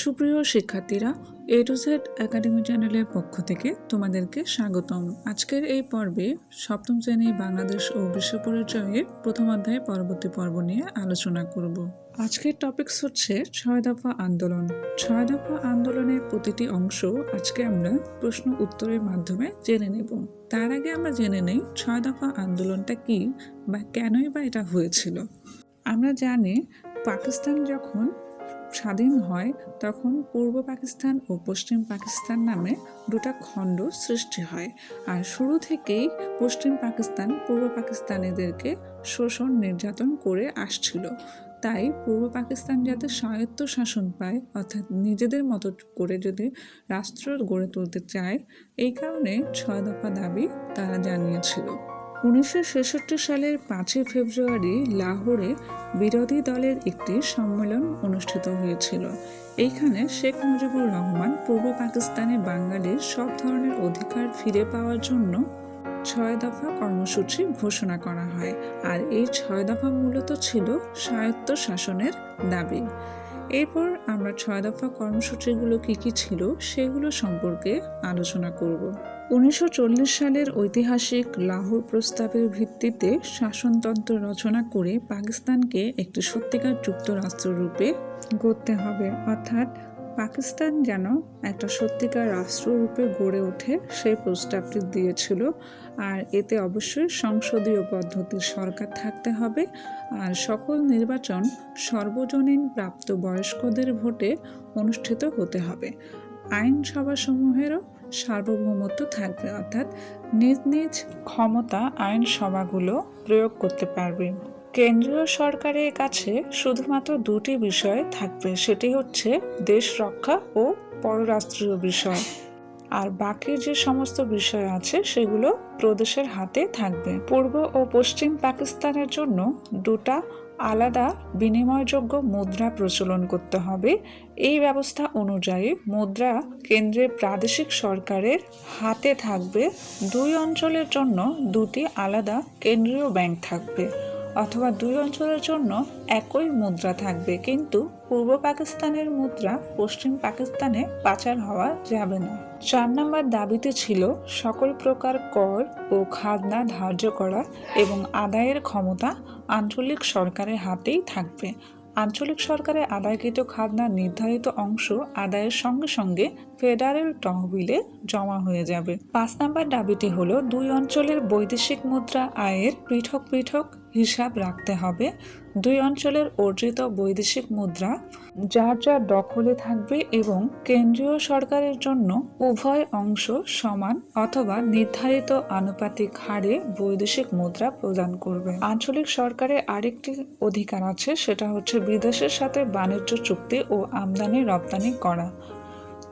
সুপ্রিয় শিক্ষার্থীরা এ to Z academy চ্যানেলের পক্ষ থেকে তোমাদেরকে স্বাগতম। আজকের এই পর্বে সপ্তম শ্রেণি বাংলাদেশ ও বিশ্ব পরিচয়ের প্রথম অধ্যায় পরবর্তী পর্ব নিয়ে আলোচনা করব। আজকের টপিকস হচ্ছে ছয় দফা আন্দোলন। ছয় দফা আন্দোলনের প্রতিটি অংশ আজকে আমরা প্রশ্ন উত্তরের মাধ্যমে জেনে নেব। তার আগে আমরা জেনে নেই ছয় দফা আন্দোলনটা কি বা কেনই বা এটা হয়েছিল। আমরা জানি পাকিস্তান যখন স্বাধীন হয়, তখন পূর্ব পাকিস্তান ও পশ্চিম পাকিস্তান নামে দুটা খণ্ড সৃষ্টি হয়। আর শুরু থেকেই পশ্চিম পাকিস্তান, পূর্ব পাকিস্তানিদেরকে শোষণ, নির্যাতন করে আসছিল। তাই পূর্ব পাকিস্তান যাতে স্বায়ত্ত শাসন পায়, অর্থাৎ নিজেদের মতো করে যদি রাষ্ট্র গড়ে তুলতে চায়, এই কারণে ছয় দফা দাবি তারা জানিয়েছিল। উনিশশো ছেষট্টি সালের পাঁচই ফেব্রুয়ারি লাহোরে বিরোধী দলের একটি সম্মেলন অনুষ্ঠিত হয়েছিল। এইখানে শেখ মুজিবুর রহমান পূর্ব পাকিস্তানে বাঙালির সব ধরনের অধিকার ফিরে পাওয়ার জন্য ছয় দফা কর্মসূচি ঘোষণা করা হয়। আর এই ছয় দফা মূলত ছিল স্বায়ত্ত শাসনের দাবি। এরপর আমরা ছয় দফা কর্মসূচিগুলো কী কী ছিল সেগুলো সম্পর্কে আলোচনা করব। উনিশশো চল্লিশ সালের ঐতিহাসিক লাহোর প্রস্তাবের ভিত্তিতে শাসনতন্ত্র রচনা করে পাকিস্তানকে একটি সত্যিকার যুক্তরাষ্ট্র রূপে গড়তে হবে। অর্থাৎ পাকিস্তান যেন একটা সত্যিকার রাষ্ট্ররূপে গড়ে ওঠে সেই প্রস্তাবটি দিয়েছিল। আর এতে অবশ্যই সংসদীয় পদ্ধতির সরকার থাকতে হবে। আর সকল নির্বাচন সর্বজনীন প্রাপ্ত বয়স্কদের ভোটে অনুষ্ঠিত হতে হবে। আইনসভাসমূহেরও সার্বভৌমত্ব থাকবে, অর্থাৎ নিজ নিজ ক্ষমতা আইনসভাগুলো প্রয়োগ করতে পারবে। কেন্দ্রীয় সরকারের কাছে শুধুমাত্র দুটি বিষয় থাকবে, সেটি হচ্ছে দেশ রক্ষা ও পররাষ্ট্রীয় বিষয়। আর বাকি যে সমস্ত বিষয় আছে, সেগুলো প্রদেশের হাতে থাকবে। পূর্ব ও পশ্চিম পাকিস্তানের জন্য দুটা আলাদা বিনিময়যোগ্য মুদ্রা প্রচলন করতে হবে। এই ব্যবস্থা অনুযায়ী মুদ্রা কেন্দ্রের প্রাদেশিক সরকারের হাতে থাকবে। দুই অঞ্চলের জন্য দুটি আলাদা কেন্দ্রীয় ব্যাংক থাকবে। অথবা দুই অঞ্চলের জন্য একই মুদ্রা থাকবে, কিন্তু পূর্ব পাকিস্তানের মুদ্রা পশ্চিম পাকিস্তানে পাচার হওয়া যাবে না। চার নম্বর দাবিতে ছিল সকল প্রকার কর ও খাজনা ধার্য করা এবং আদায়ের ক্ষমতা আঞ্চলিক সরকারের হাতেই থাকবে। আঞ্চলিক সরকারের আদায়কৃত খাজনার নির্ধারিত অংশ আদায়ের সঙ্গে সঙ্গে ফেডারেল তহবিলে জমা হয়ে যাবে। পাঁচ নাম্বার দাবিটি হলো দুই অঞ্চলের বৈদেশিক মুদ্রা আয়ের পৃথক পৃথক হিসাব রাখতে হবে। দুই অঞ্চলের অর্জিত বৈদেশিক মুদ্রা যার যার দখলে থাকবে এবং কেন্দ্রীয় সরকারের জন্য উভয় অংশ সমান অথবা নির্ধারিত আনুপাতিক হারে বৈদেশিক মুদ্রা প্রদান করবে। আঞ্চলিক সরকারের আরেকটি অধিকার আছে, সেটা হচ্ছে বিদেশের সাথে বাণিজ্য চুক্তি ও আমদানি রপ্তানি করা।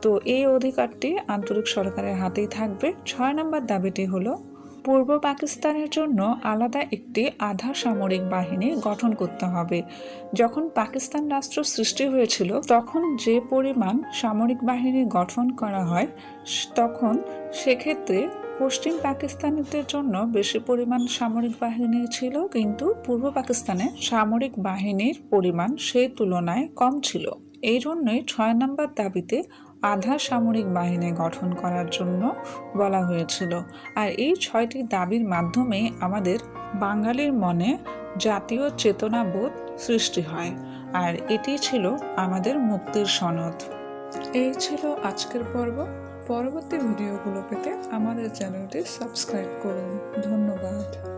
তো এই অধিকারটি আঞ্চলিক সরকারের হাতেই থাকবে। ছয় নম্বর দাবিটি হলো পূর্ব পাকিস্তানের জন্য আলাদা একটি আধা সামরিক বাহিনী গঠন করতে হবে। যখন পাকিস্তান রাষ্ট্র সৃষ্টি হয়েছিল, তখন যে পরিমাণ সামরিক বাহিনী গঠন করা হয়, তখন সেক্ষেত্রে পশ্চিম পাকিস্তানিদের জন্য বেশি পরিমাণ সামরিক বাহিনী ছিল, কিন্তু পূর্ব পাকিস্তানে সামরিক বাহিনীর পরিমাণ সেই তুলনায় কম ছিল। এই জন্যই ছয় নম্বর দাবিতে আধা সামরিক বাহিনী গঠন করার জন্য বলা হয়েছিল। আর এই ছয়টি দাবির মাধ্যমে আমাদের বাঙালির মনে জাতীয় চেতনাবোধ সৃষ্টি হয়। আর এটি ছিল আমাদের মুক্তির সনদ। এই ছিল আজকের পর্ব। পরবর্তী ভিডিওগুলো পেতে আমাদের চ্যানেলটি সাবস্ক্রাইব করুন। ধন্যবাদ।